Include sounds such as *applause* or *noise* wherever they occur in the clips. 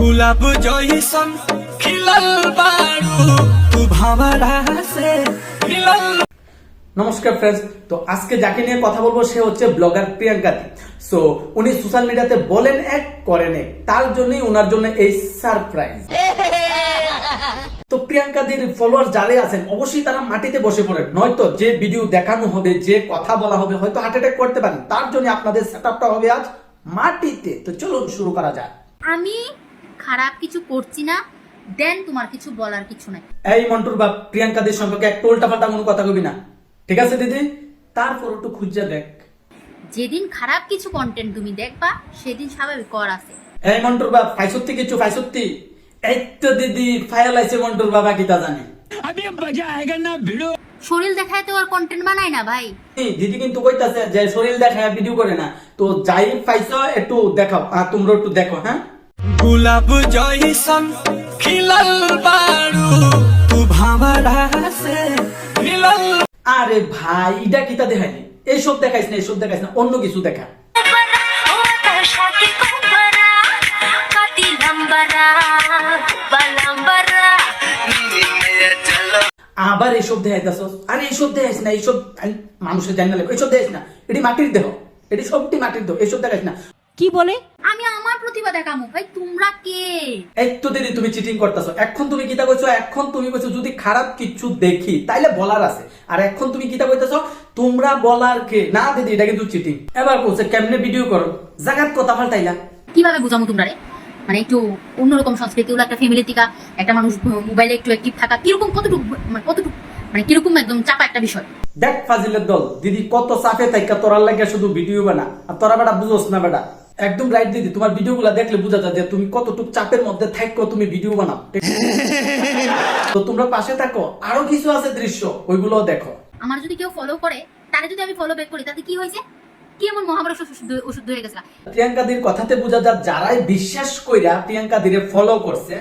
गुलाब जैसन खिलल बारू तू भंवरा से खिलल নমস্কার ফ্রেন্ডস তো আজকে যাকে নিয়ে কথা বলবো সে হচ্ছে ব্লগার প্রিয়াঙ্কা সো উনি সোশ্যাল মিডিয়াতে বলেন এক করেন এক তার জন্যই ওনার জন্য এই সারপ্রাইজ তো প্রিয়াঙ্কাদের ফলোয়ার যারা আছেন অবশ্যই তারা মাটিতে বসে পড়েন নয়তো যে ভিডিও দেখানো হবে যে কথা বলা হবে হয়তো হার্ট অ্যাটাক করতে পারেন তার জন্য আপনাদের সেটআপটা হবে আজ মাটিতে তো চলুন শুরু করা যাক আমি খারাপ কিছু করছি না দেন তোমার কিছু বলার কিছু নাই। এই মন্টুর বাপ প্রিয়াঙ্কাদের সম্পর্কে একটা উল্টা পাল্টা কোনো কথা কবি না। ঠিক আছে দিদি? তারপর একটু খুঁজে দেখ। যেদিন খারাপ কিছু কন্টেন্ট তুমি দেখবা সেদিন স্বাভাবিক কর আছে। এই মন্টুর বাপ ফাইসত্তি কিছু ফাইসত্তি এই তো দিদি ফায়াল আছে মন্টুর বাবা কি তা জানে। আমি মজা আয়েগা না ভিডিও শরীর দেখায় তো আর কন্টেন্ট বানায় না ভাই। দিদি কিন্তু কইতাছে যে শরীর দেখায় ভিডিও করে না। তো যাই পাইছো একটু দেখাও। আর তোমরা একটু দেখো হ্যাঁ? गुलाब जैसन खिलल बारू तू भंवरा से खिलल আরে ভাই এটা কিতা দেখাইনি এইসব দেখাইস না এইসব দেখাইস না অন্য কিছু দেখা আবার এইসব দেখাইতাছ আরে এইসব দেখাইস না এইসব আই- মানুষের জানি না লাগবে। এইসব দেখাইস না এটি মাটির দেহ এটি সবটি মাটির দেহ এইসব দেখাইস না কি বলে? আমি আমার প্রতিভা দেখামু ভাই তোমরা কে? এই তো দিদি তুমি চিটিং করতেছো। এখন তুমি কিতা কইছো? এখন তুমি কইছো যদি খারাপ কিছু দেখি তাইলে বলার আছে। আর এখন তুমি কিতা কইতেছো? তোমরা বলার কে? না দিদি এটা কিন্তু চিটিং এবার কইছে কেমনে ভিডিও করো? জাগাত কথা ফালতাইলা কীভাবে বুঝামু তোমরা রে? মানে একটু অন্যরকম সংস্কৃতি হলো একটা ফ্যামিলি থেকে একটা মানুষ মোবাইলে একটু অ্যাক্টিভ থাকা কীরকম কতটুকু মানে কতটুকু মানে কীরকম একদম চাপা একটা বিষয়? দেখ ফাজিলের দল দিদি কত সাফে থাইকা তোরার লাগে শুধু ভিডিও বানা। আর তোরা বেটা বুঝোস না বেটা। একদম রাইট দিদি তোমার ভিডিও গুলা দেখলে বোঝা যায় যে তুমি কতটুক চাপের মধ্যে থাকো তুমি ভিডিও বানাও *laughs* তো তোমরা পাশে থাকো আরও কিছু আছে দৃশ্য ওইগুলো দেখো। আমার যদি কেউ ফলো করে তারে যদি আমি ফলো ব্যাক করি তাতে কি হয়েছে? কি এমন মহাভারত ওষুধ গেছে? কথাতে বোঝা যায় যারাই বিশ্বাস কইরা প্রিয়াঙ্কা দিরে ফলো করছে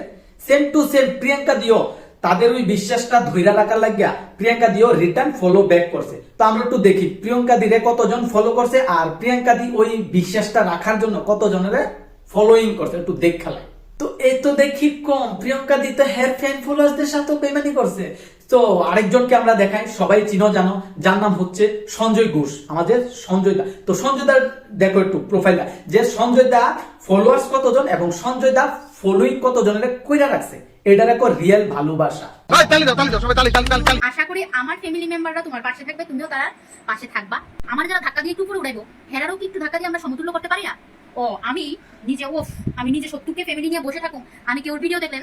সেম টু সেম প্রিয়াঙ্কা দিও তাদের ওই বিশ্বাসটা ধইরা রাখার লাগিয়া প্রিয়াঙ্কা দিও রিটার্ন ফলো ব্যাক করছে। তো আমরা একটু দেখি, প্রিয়াঙ্কা দিরে কতজন ফলো করছে আর প্রিয়াঙ্কা দি ওই বিশ্বাসটা রাখার জন্য কতজনের ফলোইং করছে, একটু দেখ তো এই তো দেখি কম, প্রিয়াঙ্কা দি তো হেয়ার ফ্যান ফলোয়ার্সদের সাথে বেমানি করছে। তো আরেকজনকে আমরা দেখাই, সবাই চিনো, জানো, যার নাম হচ্ছে সঞ্জয় ঘোষ, আমাদের সঞ্জয় দা। তো সঞ্জয় দার দেখো একটু প্রোফাইলটা যে সঞ্জয় দা ফলোয়ার্স কতজন এবং সঞ্জয় দা ফলোইং কতজনের কইরা রাখছে? এটার একটা রিয়েল ভালোবাসা। আশা করি আমার ফ্যামিলি মেম্বাররা তোমার পাশে থাকবে তুমিও তারা পাশে থাকবা। আমার যারা ধাক্কা দিয়ে একটু উড়াইবো হেরারও কি একটু ধাক্কা দিয়ে আমরা সমতুল্য করতে পারি না? ও আমি নিজে ও আমি নিজে সত্যুকে ফ্যামিলি নিয়ে বসে থাকুন আমি কেউ ভিডিও দেখলেন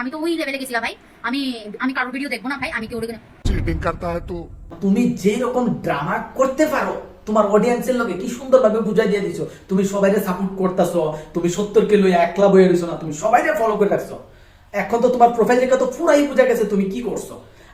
আমি তো ওই লেভেলে গেছিলাম ভাই। আমি আমি কারোর ভিডিও দেখব না ভাই আমি কেউ তুমি যে রকম ড্রামা করতে পারো তোমার অডিয়েন্সের লোকে কি সুন্দরভাবে বুঝাই দিয়ে দিছো? তুমি সবাইকে সাপোর্ট করতেছো তুমি সত্তরকে লইয়া একলা বইয়ে রইছো না তুমি সবাইকে ফলো করে রাখছো। এখন তো তোমার প্রোফাইল দেখে তো পুরাই বুঝা গেছে তুমি কি করছ।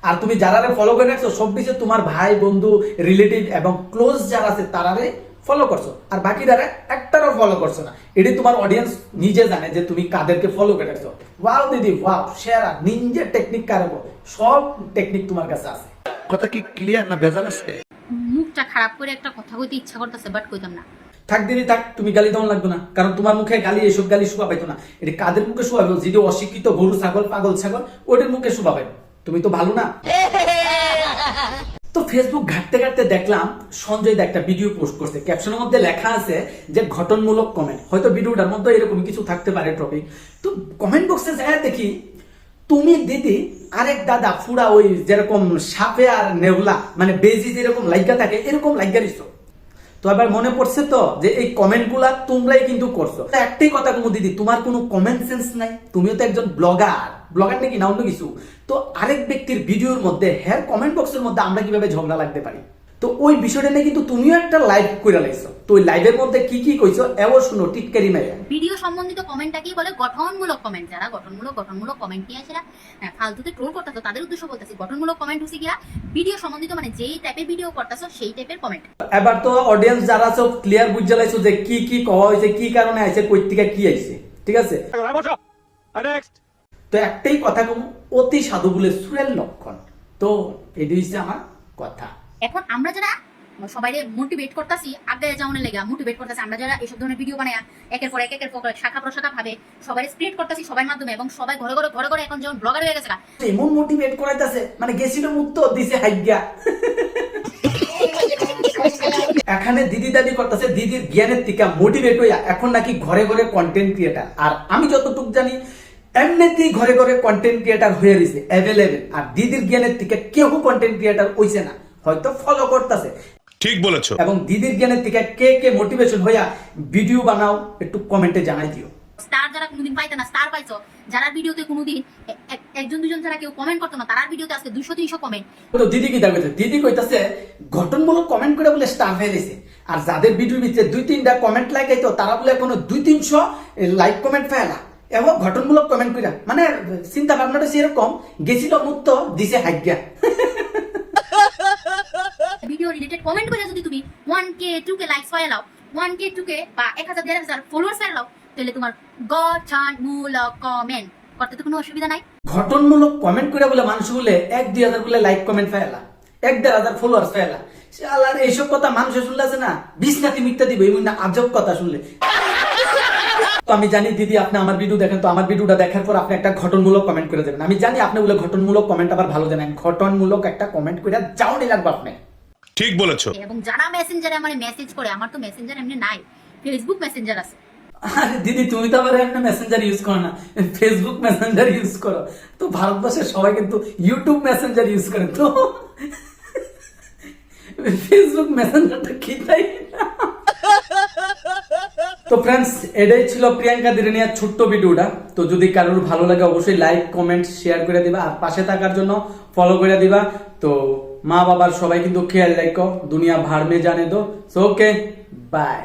আর তুমি যারা ফলো করে রাখছো সব কিছু তোমার ভাই বন্ধু রিলেটিভ এবং ক্লোজ যারা আছে তারারে ফলো করছ। আর বাকি যারা একটারও ফলো করছ না। এটি তোমার অডিয়েন্স নিজে জানে যে তুমি কাদেরকে ফলো করে রাখছো। ওয়াও দিদি ওয়াও সেরা নিনজা টেকনিক কারব সব টেকনিক তোমার কাছে আছে। কথা কি ক্লিয়ার না ভেজাল আছে? মুখটা খারাপ করে একটা কথা কইতে ইচ্ছা করতেছে বাট কইতাম না। থাক দিদি, থাক, তুমি গালি দেওয়া লাগবে না। কারণ তোমার মুখে গালি, এসব গালি শোভা পাইতো না। এটি কাদের মুখে শোভা পাইতো যদি অশিক্ষিত গরু, ছাগল, পাগল, ছাগল, ওদের মুখে শোভা পাইতো তুমি তো ভালো না? তো ফেসবুক ঘাটতে ঘাটতে দেখলাম, সঞ্জয় দা একটা ভিডিও পোস্ট করছে। ক্যাপশনের মধ্যে লেখা আছে যে, ঘটনমূলক কমেন্ট হয়তো ভিডিওটার মধ্যে এরকম কিছু থাকতে পারে টপিক তো কমেন্ট বক্সে যায়, দেখি, তুমি দিদি, আরেক দাদা ফুরা ওই যেরকম সাপে আর নেওলা মানে বেজি যেরকম লাইগা থাকে, এরকম লাইগা দিছো। তো এবার মনে পড়ছে তো যে এই কমেন্টগুলা তোমরাই কিন্তু করছ। একটাই কথা কোনো দিদি, তোমার কোনো কমেন্ট সেন্স নাই? তুমিও তো একজন ব্লগার ব্লগার নাকি না অন্য কিছু? তো আরেক ব্যক্তির ভিডিওর মধ্যে হ্যাঁ কমেন্ট বক্সের মধ্যে আমরা কীভাবে ঝগড়া লাগতে পারি? তো ওই বিষয়টা নিয়ে কিন্তু তুমিও একটা লাইভ করে লাইছো। তো ওই লাইভের মধ্যে কি কি কইছো এও শুনো টিটকারি মেয়ে ভিডিও সম্বন্ধিত কমেন্টটাকেই বলে? গঠনমূলক কমেন্ট যারা গঠনমূলক গঠনমূলক কমেন্ট নিয়ে আসে না হ্যাঁ, ফালতুতে ট্রোল করতেছো তাদের উদ্দেশ্য বলতেছি গঠনমূলক কমেন্ট হচ্ছে গিয়া ভিডিও সম্বন্ধিত মানে যেই টাইপের ভিডিও করতেছো সেই টাইপের কমেন্ট এবার তো অডিয়েন্স যারা সব ক্লিয়ার বুঝে লাইছো যে কি কি কওয়া হয়েছে কি কারণে আইছে কই থেকে কি আইছে ঠিক আছে? তো একটাই কথা কম অতি সাধু বলে সুরের লক্ষণ। তো এটি হচ্ছে আমার কথা। এখন আমরা যারা সবাই মোটিভেট করতেছি, আগে যেমন লেগে মোটিভেট করতেছি, আমরা যারা এইসব ধরনের ভিডিও বানাই একের পর এক, একের পর শাখা প্রশাখা ভাবে সবাই স্প্রেড করতেছি সবার মাধ্যমে এবং সবাই ঘরে ঘরে ঘরে ঘরে এখন যেমন ব্লগার হয়ে গেছে এমন মোটিভেট করাইতেছে মানে গেছিল মুক্ত, দিছে হাইগা এখানে দিদি দাদি করতেছে, দিদির জ্ঞানের থেকে মোটিভেট হইয়া এখন নাকি ঘরে ঘরে কন্টেন্ট ক্রিয়েটার আর আমি যতটুকু জানি, এমনিতেই ঘরে ঘরে কন্টেন্ট ক্রিয়েটার হয়ে রয়েছে অ্যাভেলেবেল আর দিদির জ্ঞানের থেকে কেউ কন্টেন্ট ক্রিয়েটার হইছে না। হয়তো ফলো করতেছে। ঠিক বলেছ। এবং দিদির জ্ঞানের থেকে কে কে মোটিভেশন হইয়া ভিডিও বানাও একটু কমেন্টে জানাই দিও। স্টার যারা কোনোদিন পাইতো না স্টার পাইছো। যারা ভিডিওতে কোনোদিন একজন দুজন ছাড়া কেউ কমেন্ট করতো না তার ভিডিওতে আজকে দুশো তিনশো কমেন্ট তো দিদি কি দেখবে দিদি কইতাছে ঘটনমূলক কমেন্ট করে বলে স্টার হয়ে গেছে। আর যাদের ভিডিওর ভিতরে দুই তিনটা কমেন্ট লাগাইতো তারা বলে এখনও দুই তিনশো লাইক কমেন্ট ফেলা এবং ঘটনমূলক কমেন্ট কইরা। মানে চিন্তা ভাবনাটা সেরকম গেছিল মুক্ত দিছে হাজ্ঞা *laughs* ভিডিও রিলেটেড কমেন্ট করে যদি তুমি one K two K likes পাই লাও ওয়ান কে টু কে বা এক হাজার, দেড় হাজার ফলোয়ার্স পাই লাও, তাহলে তোমার গঠনমূলক কমেন্ট করতে তো কোনো অসুবিধা নাই। ঘটনমূলক কমেন্ট করে বলে মানুষ বলে এক, দুই হাজার বলে লাইক কমেন্ট ফেলা এক, দেড় হাজার ফলোয়ার্স ফেলা আর এইসব কথা মানুষে শুনলে আছে না? বিষ্ণাতি মিথ্যা দিবে এমন না আজব কথা শুনলে। তো আমি জানি দিদি, আপনি আমার ভিডিও দেখেন, তো আমার ভিডিওটা দেখার পর আপনি একটা ঘটনমূলক কমেন্ট করে দেবেন। আমি জানি আপনি বলে ঘটনমূলক কমেন্ট আবার ভালো জানেন ঘটনমূলক একটা কমেন্ট করে যাওনি লাগবে আপনি ঠিক বলেছ। এবং যারা মেসেঞ্জারে আমার মেসেজ করে আমার তো মেসেঞ্জার এমনি নাই। ফেসবুক মেসেঞ্জার আছে। আরে দিদি তুমি তো আবার এমনি মেসেঞ্জার ইউজ করো না। ফেসবুক মেসেঞ্জার ইউজ করো। তো ভারতবর্ষের সবাই কিন্তু ইউটিউব মেসেঞ্জার ইউজ করে তো। ফেসবুক মেসেঞ্জারটা কি তাই? তো ফ্রেন্ডস এটাই ছিল প্রিয়াঙ্কা দিরানিয়ার ছোট্ট ভিডিওটা। তো যদি কারোর ভালো লাগে অবশ্যই লাইক কমেন্ট শেয়ার করে দিবা। আর পাশে থাকার জন্য ফলো করে দিবা। তো মা বাবার সবাই কিন্তু খেয়াল রাখো দুনিয়া ভার মে জানে সো ওকে বাই